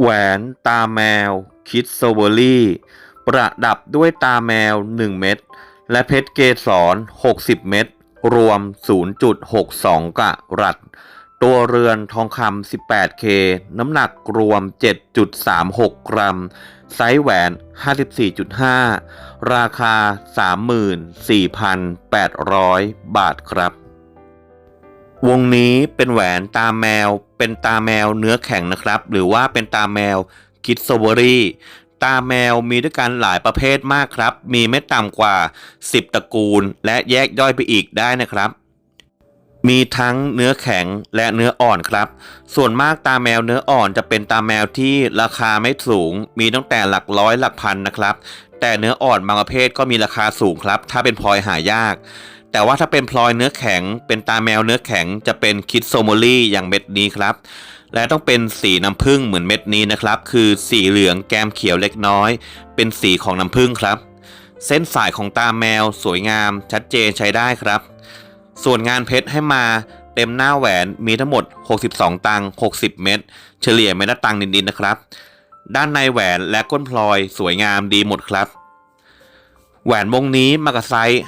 แหวนตาแมว คิดโซเวอรี่ ประดับด้วยตาแมว 1 เม็ดและเพชรเกสร 60 เม็ดรวม 0.62 กะรัตตัวเรือนทองคำ 18K น้ำหนักรวม 7.36 กรัม ไซส์แหวน 54.5 ราคา 34,800 บาทครับ วงนี้เป็นแหวนตาแมว เป็นตาแมวเนื้อแข็งนะครับ หรือว่าเป็นตาแมวคิดโซเบอรี่ตาแมวมีด้วยกันหลายประเภทมากครับ มีไม่ต่ำกว่า 10 ตระกูล และแยกย่อยไปอีกได้นะครับ มีทั้งเนื้อแข็งและเนื้ออ่อนครับ ส่วนมากตาแมวเนื้ออ่อนจะเป็นตาแมวที่ราคาไม่สูง มีตั้งแต่หลักร้อยหลักพันนะครับ แต่เนื้ออ่อนบางประเภทก็มีราคาสูงครับ ถ้าเป็นพลอยหายาก แต่ว่าถ้าเป็นพลอยเนื้อแข็ง เป็นตาแมวเนื้อแข็งจะเป็นคิดโซโมลี่อย่างเม็ดนี้ครับ และต้องเป็นสีน้ำผึ้งเหมือนเม็ดนี้นะครับ คือสีเหลืองแกมเขียวเล็กน้อย เป็นสีของน้ำผึ้งครับ เส้นสายของตาแมวสวยงาม ชัดเจนใช้ได้ครับ ส่วนงานเพชรให้มาเต็มหน้าแหวนมีทั้งหมด 62 ตังค์60 เม็ดเฉลี่ยเม็ดละตังค์นิดๆนะครับ ด้านในแหวนและก้นพลอยสวยงามดีหมดครับ แหวนวงนี้มากระไซส์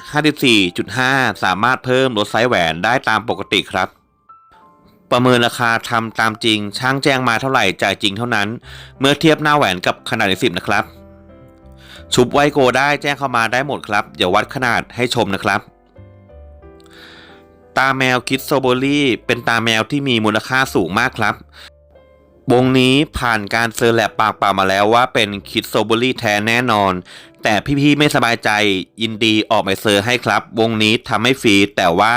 54.5 สามารถเพิ่มลดไซส์แหวนได้ตามปกติครับ ประเมินราคาทำตามจริง ช่างแจ้งมาเท่าไหร่จ่ายจริงเท่านั้น เมื่อเทียบหน้าแหวนกับขนาดในสิบนะครับ ชุบไวโกได้แจ้งเข้ามาได้หมดครับ เดี๋ยววัดขนาดให้ชมนะครับ ตาแมวคิดโซโบลี่เป็นตาแมวที่มีมูลค่าสูงมากครับวงนี้ผ่านการเซอร์แลบปากเปล่ามาแล้วว่าเป็นคิดโซโบลี่แท้แน่นอน แต่พี่ๆไม่สบายใจยินดีออกใบเซอร์ให้ครับ วงนี้ทำให้ฟรีแต่ว่า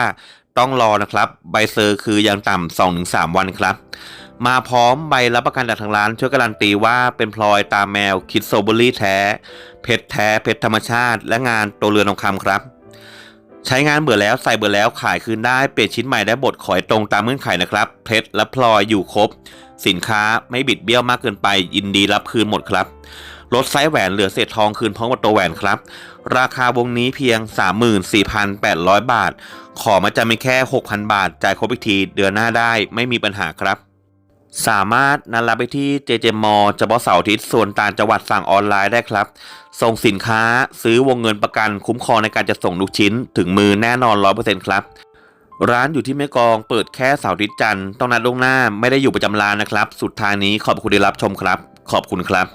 ต้องรอนะครับ ใบเซอร์คือยังต่ำสองถึงสามวันครับ มาพร้อมใบรับประกันจากทางร้าน ช่วยการันตีว่าเป็นพลอยตาแมวคิดโซโบลี่แท้ เพชรแท้ เพชรธรรมชาติ และงานตัวเรือนทองคำครับ ใช้งานเบื่อแล้วใส่เบื่อแล้วขายคืนได้เปลี่ยนชิ้นใหม่ได้บทขอยตรงตามเงื่อนไขนะครับ เพชรและพลอยอยู่ครบ สินค้าไม่บิดเบี้ยวมากเกินไปยินดีรับคืนหมดครับ ลดไซส์แหวนเหลือเศษทองคืนพร้อมกับตัวแหวนครับ ราคาวงนี้เพียง 34,800 บาท ขอมาจำเป็นแค่ 6,000 บาท จ่ายครบอีกทีเดือนหน้าได้ไม่มีปัญหาครับ สามารถนัดรับไปที่เจเจมอเฉพาะเสาร์อาทิตย์ส่วนต่างจังหวัดสั่งออนไลน์ได้ครับ ส่งสินค้าซื้อวงเงินประกันคุ้มครองในการจะส่งลูกชิ้น ถึงมือแน่นอน 100%ครับร้านอยู่ที่แม่กองเปิดแค่เสาร์อาทิตย์จันทร์ต้องนัดล่วงหน้าไม่ได้อยู่ประจำร้านนะครับ สุดท้ายนี้ขอบคุณที่รับชมครับ ขอบคุณครับ